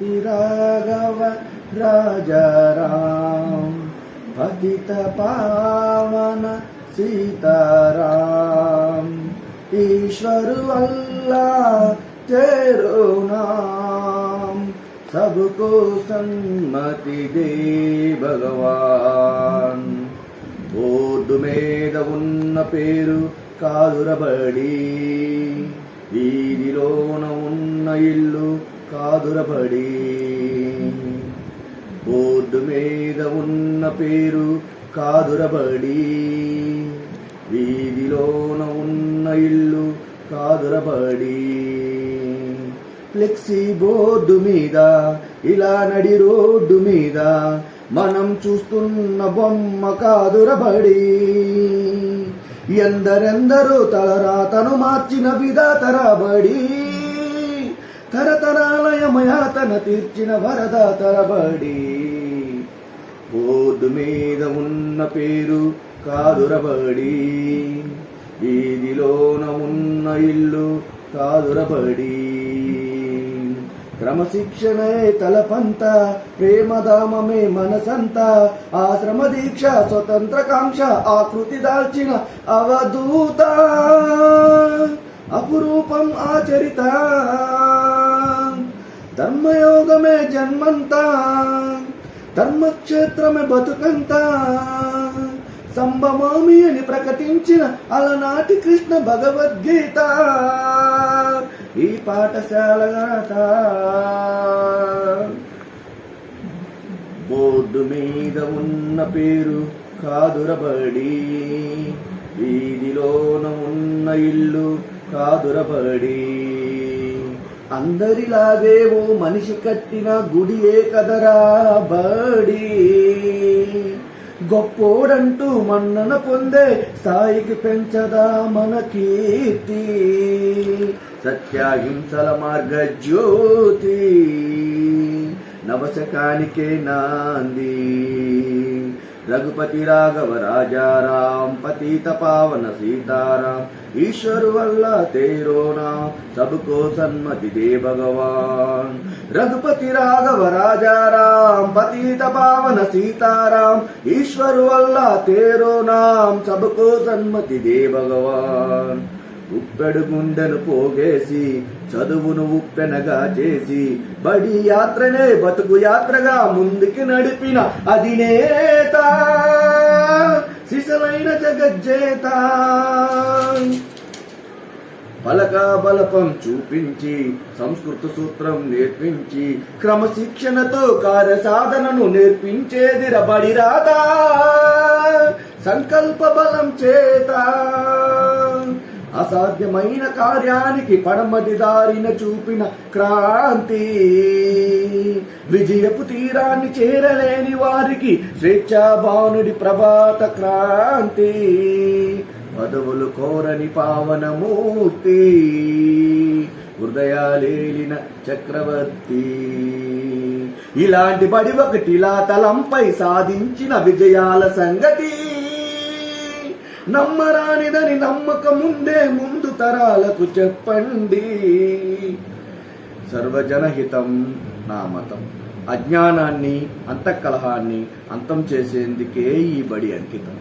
ಶ್ರೀರಾಘವ ರಾಜ ಪತಿತ ಪಾವನ ಸೀತಾರ ಈಶ್ವರು ಅಲ್ಲ ಸಬು ಕೋ ಸಂಮತಿ ದೇ ಭಗವಾನ್ ಓದು ಮೇದ ಉನ್ನ ಪೇರು ಕಾಲುರ ಬಡಿ ಈ ಉನ್ನ ಇಲ್ಲು కాదురబడి. బోర్డు మీద ఉన్న పేరు కాదురబడి. వీధిలోన ఉన్న ఇల్లు కాదురబడి. ఫ్లెక్సీ బోర్డు మీద ఇలా నడి రోడ్డు మీద మనం చూస్తున్న బొమ్మ కాదురబడి. ఎందరెందరూ తలరాతను మార్చిన విధాతరబడి. మయాతన తీర్చిన వరద తరబడి బోర్డు మీద ఉన్న పేరు కాదురబడి వీధిలోన ఉన్న ఇల్లు కాదురబడి క్రమశిక్షణే తలపంత ప్రేమధామమే మనసంత. ఆశ్రమ దీక్ష స్వతంత్రకాంక్ష ఆకృతి దాల్చిన అవధూత. అపురూపం ఆచరిత. ధర్మయోగమే జన్మంతా ధర్మక్షేత్రమే బతుకంతా. సంభమామి అని ప్రకటించిన అలనాటి కృష్ణ భగవద్గీత. ఈ పాఠశాల గాథ బోర్డు మీద ఉన్న పేరు కాదురబడి వీధిలోన ఉన్న ఇల్లు కాదురబడి. అందరిలాగే ఓ మనిషి కట్టిన గుడియే కదరా బడి. గొప్పోడంటూ మన్నన పొందే స్థాయికి పెంచదా మన కీర్తి. సత్యాహింసల మార్గ జ్యోతి నవశకానికే నాంది. రఘుపతి రాఘవ రాజారాం పతిత పావన సీతారాం ईश्वर वल्ला तेरो नाम सबको सन्मति दे भगवान रघुपति राघव राजा राम पतित पावन सीताराम ईश्वर वल्ला तेरो नाम सबको సన్మతి దే భగవాన్ ఉప్పెడు గుండెను పోగేసి చదువును ఉప్పెనగా చేసి బడి యాత్రనే బతుకు యాత్రగా ముందుకి నడిపిన అధినేత సిసలైన జగజ్జేత. పలక బలపం చూపించి సంస్కృత సూత్రం నేర్పించి క్రమశిక్షణతో కార్య సాధనను నేర్పించేది రబడి రాదా సంకల్ప బలం చేత. అసాధ్యమైన కార్యానికి పడమటి దారిన చూపిన క్రాంతి. విజయపు తీరాన్ని చేరలేని వారికి స్వేచ్ఛాభానుడి ప్రభాత క్రాంతి. పదవులు కోరని పావనమూర్తి హృదయాలేలిన చక్రవర్తి. ఇలాంటి బడి ఒకటిలా తలంపై సాధించిన విజయాల సంగతి. నమ్మరానిదని నమ్మకముందే ముందు తరాలకు చెప్పండి. సర్వజనహితం నా మతం. అజ్ఞానాన్ని అంతఃకలహాన్ని అంతం చేసేందుకే ఈ బడి అంకితం.